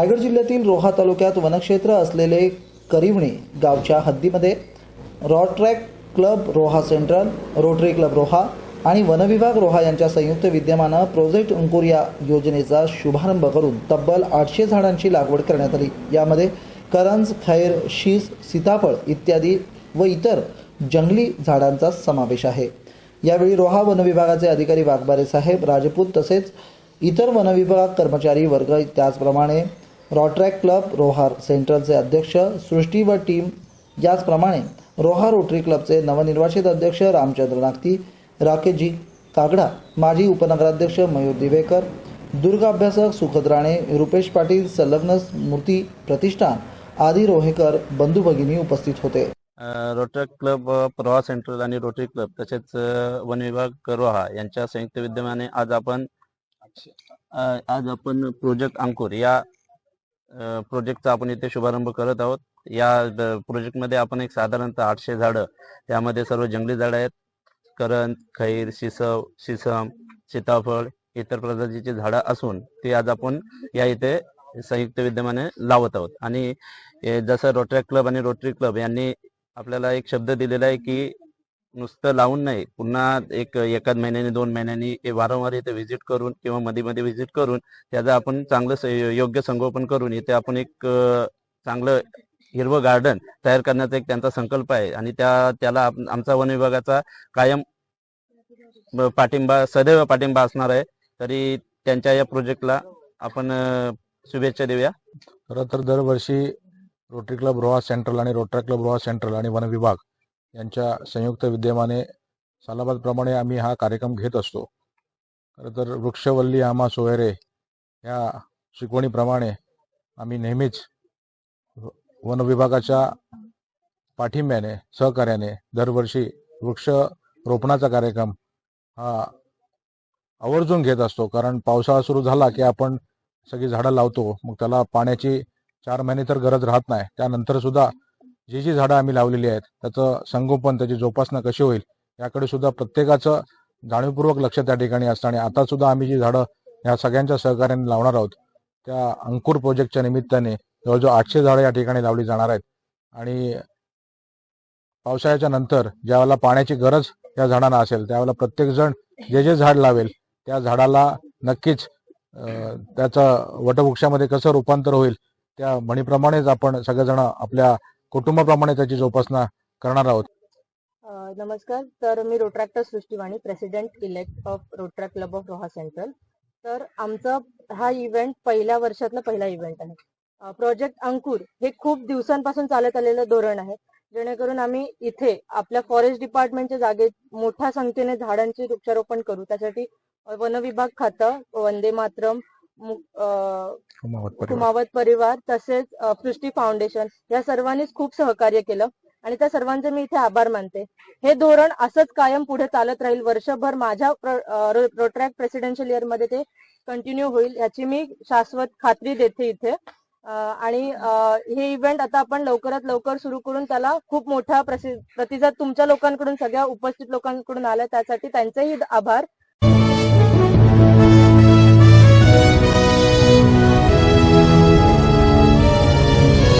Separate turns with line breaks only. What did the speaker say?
रायगड जिल्ह्यातील रोहा तालुक्यात वनक्षेत्र असलेले करिवणे गावच्या हद्दीमध्ये Rotaract club Roha central Rotary club Roha आणि वनविभाग रोहा यांच्या संयुक्त विद्यमानं प्रोजेक्ट अंकुर या योजनेचा शुभारंभ करून तब्बल आठशे झाडांची लागवड करण्यात आली. यामध्ये करंज खैर शीस सीताफळ इत्यादी व इतर जंगली झाडांचा समावेश आहे. यावेळी रोहा वनविभागाचे अधिकारी वाघबारे साहेब राजपूत तसेच इतर वनविभाग कर्मचारी वर्ग त्याचप्रमाणे रॉट्रॅक क्लब रोहार सेंट्रलचे अध्यक्ष सृष्टी व टीम. याचप्रमाणे रोहार रोटरी क्लबचे नवनिर्वाचित अध्यक्ष रामचंद्र नागती राकेशजी कागडा माजी उपनगराध्यक्ष मयूर दिवेकर दुर्ग अभ्यासक सुखद राणे रुपेश पाटील संलग्न मूर्ती प्रतिष्ठान आदी रोहेकर बंधू भगिनी उपस्थित होते.
रोटरी क्लब प्रवास सेंट्रल आणि रोटरी क्लब तसेच वन विभाग रोहा यांच्या संयुक्त विद्यमाने आज आपण आज आपण प्रोजेक्ट अंकुर या प्रोजेक्टचा आपण इथे शुभारंभ करत आहोत. या द- प्रोजेक्टमध्ये आपण एक साधारणतः आठशे झाडं त्यामध्ये सर्व जंगली झाडं आहेत. करंज खैर शिसव शिसम सीताफळ इतर प्रजातीची झाडं असून ती आज आपण या इथे संयुक्त विद्यमाने लावत आहोत. आणि जसं रोटरी क्लब आणि रोटरी क्लब यांनी आपल्याला एक शब्द दिलेला आहे की नुसतं लावून नाही. पुन्हा एक एकाच महिन्याने दोन महिन्यांनी वारंवार इथे व्हिजिट करून किंवा मध्ये मध्ये व्हिजिट करून त्याचं आपण चांगलं योग्य संगोपन करून इथे आपण एक चांगलं हिरवं गार्डन तयार करण्याचा एक त्यांचा संकल्प आहे. आणि त्या त्याला आमचा वन विभागाचा कायम पाठिंबा सदैव पाठिंबा असणार आहे. तरी त्यांच्या या प्रोजेक्टला आपण शुभेच्छा देऊया.
खरं तर दरवर्षी रोटरी क्लब रोहा सेंट्रल आणि रोटरी क्लब रोहा सेंट्रल आणि वन विभाग यांच्या संयुक्त विद्यमाने सालाबादप्रमाणे आम्ही हा कार्यक्रम घेत असतो. खरं तर वृक्षवल्ली आम्हा सोयरे ह्या शिकवणीप्रमाणे आम्ही नेहमीच वन विभागाच्या पाठिंब्याने सहकार्याने दरवर्षी वृक्ष रोपणाचा कार्यक्रम हा आवर्जून घेत असतो. कारण पावसाळा सुरू झाला की आपण सगळी झाडं लावतो. मग त्याला पाण्याची चार महिने तर गरज राहत नाही. त्यानंतर सुद्धा जी जी झाडं आम्ही लावलेली आहेत त्याचं संगोपन त्याची जोपासना कशी होईल याकडे सुद्धा प्रत्येकाचं जाणीवपूर्वक लक्ष त्या ठिकाणी असतं आणि आता सुद्धा आम्ही जी झाडं या सगळ्यांच्या सहकार्याने लावणार आहोत त्या अंकुर प्रोजेक्टच्या निमित्ताने जवळजवळ आठशे झाडं या ठिकाणी लावली जाणार आहेत. आणि पावसाळ्याच्या नंतर ज्यावेळेला पाण्याची गरज या झाडांना असेल त्यावेळेला प्रत्येकजण जे जे झाड लावेल त्या झाडाला नक्कीच त्याचं वटवृक्षामध्ये कसं रूपांतर होईल त्या म्हणीप्रमाणेच आपण सगळेजण आपल्या कुटुंबाप्रमाणे त्याची जोपासना करणार आहोत.
नमस्कार. तर मी Rotaractor Srushtivani president elect of Rotaract club of Roha central तर आमचा हा इव्हेंट पहिल्या वर्षातला पहिला इव्हेंट आहे. प्रोजेक्ट अंकुर हे खूप दिवसांपासून चालत आलेलं धोरण आहे. जेणेकरून आम्ही इथे आपल्या फॉरेस्ट डिपार्टमेंटच्या जागेत मोठ्या संख्येने झाडांचे वृक्षारोपण करू. त्यासाठी वन विभाग खातं वंदे मातरम
कुमावत परिवार.
तसेच सृष्टी फाउंडेशन या सर्वांनीच खूप सहकार्य केलं आणि त्या सर्वांचे मी इथे आभार मानते. हे धोरण असंच कायम पुढे चालत राहील. वर्षभर माझ्या रोट्रॅक प्रेसिडेन्शियल इयरमध्ये ते कंटिन्यू होईल याची मी शाश्वत खात्री देते इथे. आणि हे इव्हेंट आता आपण लवकरात लवकर सुरू करून त्याला खूप मोठा प्रतिसाद तुमच्या लोकांकडून सगळ्या उपस्थित लोकांकडून आला त्यासाठी त्यांचेही आभार.